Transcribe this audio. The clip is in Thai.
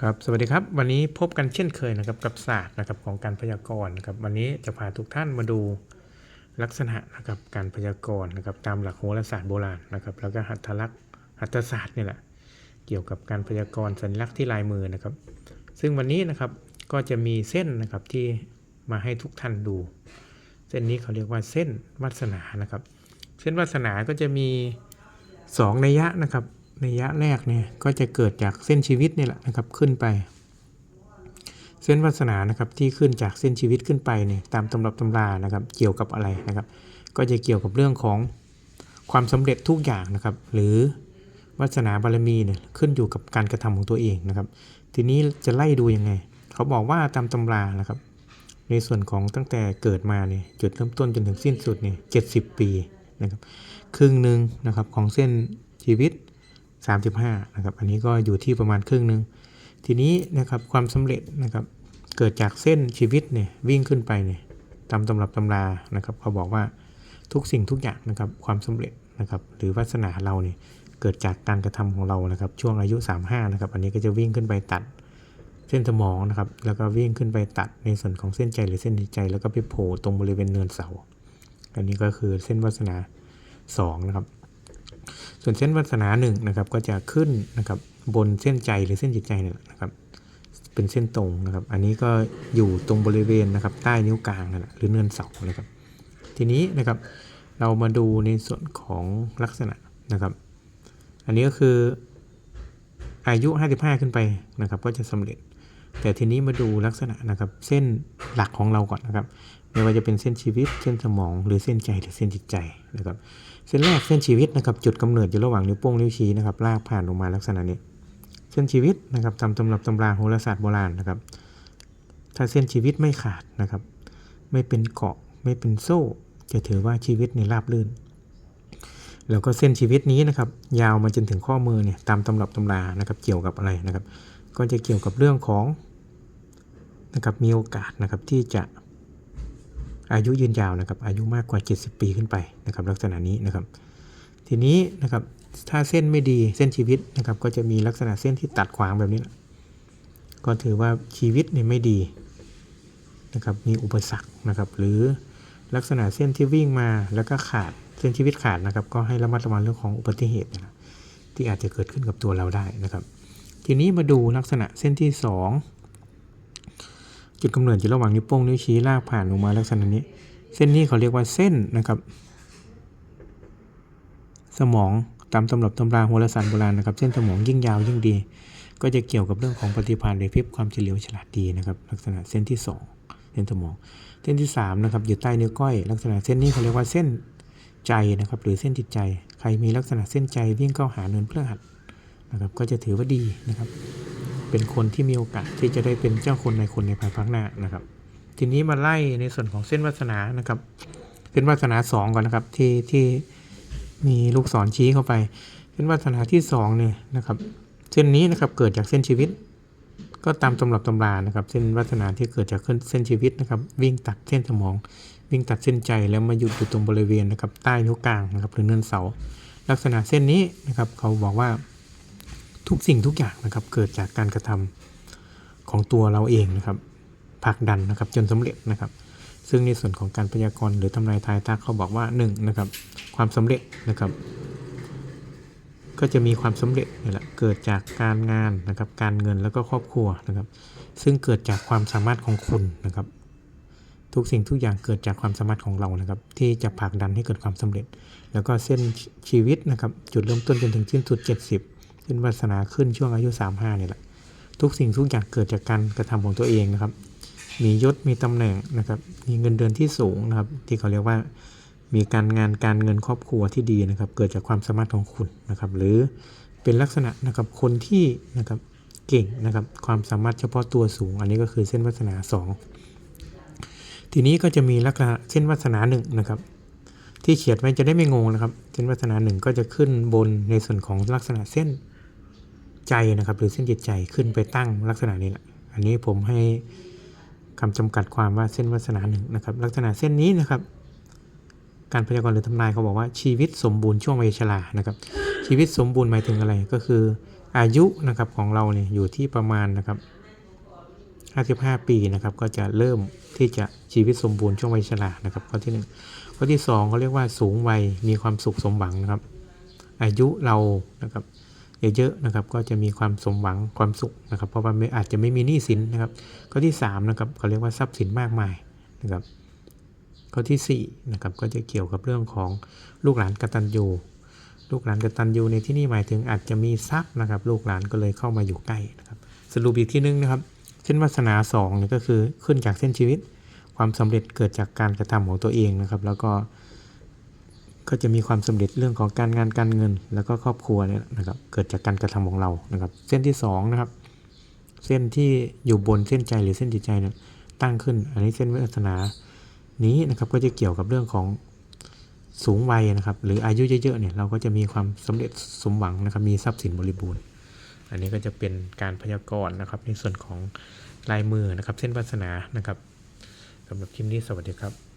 ครับสวัสดีครับ วันนี้พบกันเช่นเคยนะครับกับศาสตร์นะครับของการพยากรณ์นะครับ วันนี้จะพาทุกท่านมาดูลักษณะนะครับการพยากรณ์นะครับตามหลักโหราศาสตร์โบราณนะครับ แล้วก็หัตถลักษณ์หัตถศาสตร์นี่แหละเกี่ยวกับการพยากรณ์สัญลักษณ์ที่ลายมือนะครับ ซึ่งวันนี้นะครับก็จะมีเส้นนะครับที่มาให้ทุกท่านดู เส้นนี้เขาเรียกว่าเส้นวาสนานะครับ เส้นวาสนาก็จะมีสองนัยยะนะครับ นัยะแรกเนี่ยก็จะเกิดจากเส้นชีวิตนี่แหละนะครับขึ้นไป เส้นวาสนานะครับที่ขึ้นจากเส้นชีวิตขึ้นไปเนี่ยตามตำรับตำรานะครับเกี่ยวกับอะไรนะครับ ก็จะเกี่ยวกับเรื่องของความสำเร็จทุกอย่างนะครับ หรือวาสนาบารมีเนี่ยขึ้นอยู่กับการกระทำของตัวเองนะครับ ทีนี้จะไล่ดูยังไง เขาบอกว่าตามตำรานะครับ ในส่วนของตั้งแต่เกิดมาเนี่ยจุดเริ่มต้นจนถึงสิ้นสุดเนี่ยเจ็ปีนะครับ ครึ่งหนึ่งนะครับของเส้นชีวิต 35นะครับ อันนี้ก็อยู่ที่ประมาณครึ่งหนึ่ง ทีนี้นะครับความสำเร็จนะครับเกิดจากเส้นชีวิตเนี่ยวิ่งขึ้นไปเนี่ยตามตำรับตำรานะครับเขาบอกว่าทุกสิ่งทุกอย่างนะครับความสำเร็จนะครับหรือวาสนาเราเนี่ยเกิดจากการกระทำของเรานะครับช่วงอายุ 35นะครับอันนี้ก็จะวิ่งขึ้นไปตัดเส้นสมองนะครับแล้วก็วิ่งขึ้นไปตัดในส่วนของเส้นใจหรือเส้นใจ แล้วก็ไปโผล่ตรงบริเวณเนินเสา อันนี้ก็คือเส้นวาสนา2นะครับ ส่วนเส้นวาสนา1นะครับก็จะขึ้นนะครับบนเส้นใจหรือเส้นจิตใจเนี่ยนะครับ เป็นเส้นตรงนะครับ อันนี้ก็อยู่ตรงบริเวณนะครับใต้นิ้วกลางนั่นแหละหรือเนินเสานะครับ ทีนี้นะครับเรามาดูในส่วนของลักษณะนะครับ อันนี้ก็คืออายุ 55 ขึ้นไปนะครับ ก็จะสำเร็จ แต่ทีนี้มาดูลักษณะนะครับ เส้น หลักของเราก่อนนะครับไม่ว่าจะเป็นเส้นชีวิต เส้นสมอง หรือเส้นใจหรือเส้นจิตใจนะครับ เส้นแรกเส้นชีวิตนะครับจุดกำเนิดอยู่ระหว่างนิ้วโป้งนิ้วชี้นะครับลากผ่านลงมาลักษณะนี้ เส้นชีวิตนะครับตามตำรับตำราโหราศาสตร์โบราณนะครับ ถ้าเส้นชีวิตไม่ขาดนะครับ ไม่เป็นเกาะไม่เป็นโซ่ จะถือว่าชีวิตในราบรื่น แล้วก็เส้นชีวิตนี้นะครับ ยาวมาจนถึงข้อมือเนี่ยตามตำรับตำรานะครับ เกี่ยวกับอะไรนะครับ ก็จะเกี่ยวกับเรื่องของ นะครับมีโอกาสนะครับที่จะอายุยืนยาวนะครับอายุมากกว่า 70 ปีขึ้นไปนะครับลักษณะนี้นะครับ ทีนี้นะครับถ้าเส้นไม่ดีเส้นชีวิตนะครับก็จะมีลักษณะเส้นที่ตัดขวางแบบนี้ก็ถือว่าชีวิตเนี่ยไม่ดีนะครับมีอุปสรรคนะครับหรือลักษณะเส้นที่วิ่งมาแล้วก็ขาดเส้นชีวิตขาดนะครับก็ให้ระมัดระวังเรื่องของอุบัติเหตุนะที่อาจจะเกิดขึ้นกับตัวเราได้นะครับ ทีนี้มาดูลักษณะเส้นที่2 จุดกำเนิดอยู่ระหว่างนิ้วโป้งนิ้วชี้ลากผ่านลงมาลักษณะนี้ เส้นนี้เขาเรียกว่าเส้นนะครับ สมองตามตำรับตำราโหราศาสตร์โบราณนะครับ เส้นสมองยิ่งยาวยิ่งดี ก็จะเกี่ยวกับเรื่องของปฏิภาณหรือพิบความเฉลียวฉลาดดีนะครับ ลักษณะเส้นที่ 2 เส้นสมอง เส้นที่3นะครับอยู่ใต้นิ้วก้อย ลักษณะเส้นนี้เขาเรียกว่าเส้นใจนะครับ หรือเส้นจิตใจ ใครมีลักษณะเส้นใจวิ่งเข้าหาเนินเพื่อหัดนะครับ ก็จะถือว่าดีนะครับ เป็นคนที่มีโอกาสที่จะได้เป็นเจ้าคนในคนในภายภาคหน้านะครับ ทีนี้มาไล่ในส่วนของเส้นวาสนานะครับ เส้นวาสนาสองก่อนนะครับที่ที่มีลูกศรชี้เข้าไป เส้นวาสนาที่สองเนี่ยนะครับ เส้นนี้นะครับเกิดจากเส้นชีวิต ก็ตามตำรับตำรานะครับ เส้นวาสนาที่เกิดจากเส้นชีวิตนะครับ วิ่งตัดเส้นสมอง วิ่งตัดเส้นใจแล้วมาหยุดอยู่ตรงบริเวณนะครับ ใต้นิ้วกลางนะครับหรือเนินเสา ลักษณะเส้นนี้นะครับ เขาบอกว่า ทุกสิ่งทุกอย่างนะครับเกิดจากการกระทำของตัวเราเองนะครับผลักดันนะครับจนสำเร็จนะครับ ซึ่งในส่วนของการพยากรณ์หรือทำนายทายทักเขาบอกว่า1นนะครับความสำเร็จนะครับ ก็จะมีความสำเร็จนี่แหละเกิดจากการงานนะครับการเงินแล้วก็ครอบครัวนะครับ ซึ่งเกิดจากความสามารถของคุณนะครับทุกสิ่งทุกอย่างเกิดจากความสามารถของเรานะครับ ที่จะผลักดันให้เกิดความสำเร็จ แล้วก็เส้นชีวิตนะครับ จุดเริ่มต้นจนถึงสิ้นสุด 70 เส้นวาสนาขึ้นช่วงอายุ 35นี่แหละ ทุกสิ่งทุกอย่างเกิดจากการกระทำของตัวเองนะครับ มียศมีตำแหน่งนะครับ มีเงินเดือนที่สูงนะครับ ที่เขาเรียกว่า มีการงานการเงินครอบครัวที่ดีนะครับ เกิดจากความสามารถของคุณนะครับ หรือเป็นลักษณะนะครับคนที่นะครับเก่งนะครับ ความสามารถเฉพาะตัวสูง อันนี้ก็คือเส้นวาสนา 2 ทีนี้ก็จะมีลักษณะเส้นวาสนา1นะครับที่เขียนไว้จะได้ไม่งงนะครับ เส้นวาสนาหนึ่งก็จะขึ้นบนในส่วนของลักษณะเส้น ใจนะครับ หรือเส้นจิตใจขึ้นไปตั้งลักษณะนี้แหละอันนี้ผมให้คำจำกัดความว่าเส้นวาสนาหนึ่งนะครับ ลักษณะเส้นนี้นะครับ การพยากรณ์หรือทำนายเขาบอกว่าชีวิตสมบูรณ์ช่วงวัยชรานะครับ ชีวิตสมบูรณ์หมายถึงอะไรก็คืออายุนะครับของเราเนี่ยอยู่ที่ประมาณนะครับ55 ปีนะครับก็จะเริ่มที่จะชีวิตสมบูรณ์ช่วงวัยชรานะครับข้อที่หนึ่งข้อที่สองเขาเรียกว่าสูงวัยมีความสุขสมหวังนะครับ อายุเรานะครับ เยอะๆนะครับ ก็จะมีความสมหวังความสุขนะครับ เพราะว่าอาจจะไม่มีหนี้สินนะครับ ข้อที่สามนะครับเขาเรียกว่าทรัพย์สินมากมายนะครับ ข้อที่สี่นะครับก็จะเกี่ยวกับเรื่องของลูกหลานกตัญญูลูกหลานกตัญญูในที่นี่หมายถึงอาจจะมีทรัพย์นะครับ ลูกหลานก็เลยเข้ามาอยู่ใกล้นะครับ สรุปอีกที่นึงนะครับ เส้นวาสนาสองนี่ก็คือขึ้นจากเส้นชีวิต ความสำเร็จเกิดจากการกระทำของตัวเองนะครับ แล้วก็ ก็จะมีความสำเร็จเรื่องของการงานการเงิน แล้วก็ครอบครัวเนี่ยนะครับเกิดจากการกระทำของเรานะครับ เส้นที่สองนะครับเส้นที่อยู่บนเส้นใจหรือเส้นจิตใจเนี่ยตั้งขึ้น อันนี้เส้นวาสนานี้นะครับก็จะเกี่ยวกับเรื่องของสูงวัยนะครับ หรืออายุเยอะๆเนี่ยเราก็จะมีความสำเร็จสมหวังนะครับ มีทรัพย์สินบริบูรณ์ อันนี้ก็จะเป็นการพยากรณ์นะครับ ในส่วนของลายมือนะครับ เส้นวาสนานะครับสำหรับคลิปนี้สวัสดีครับ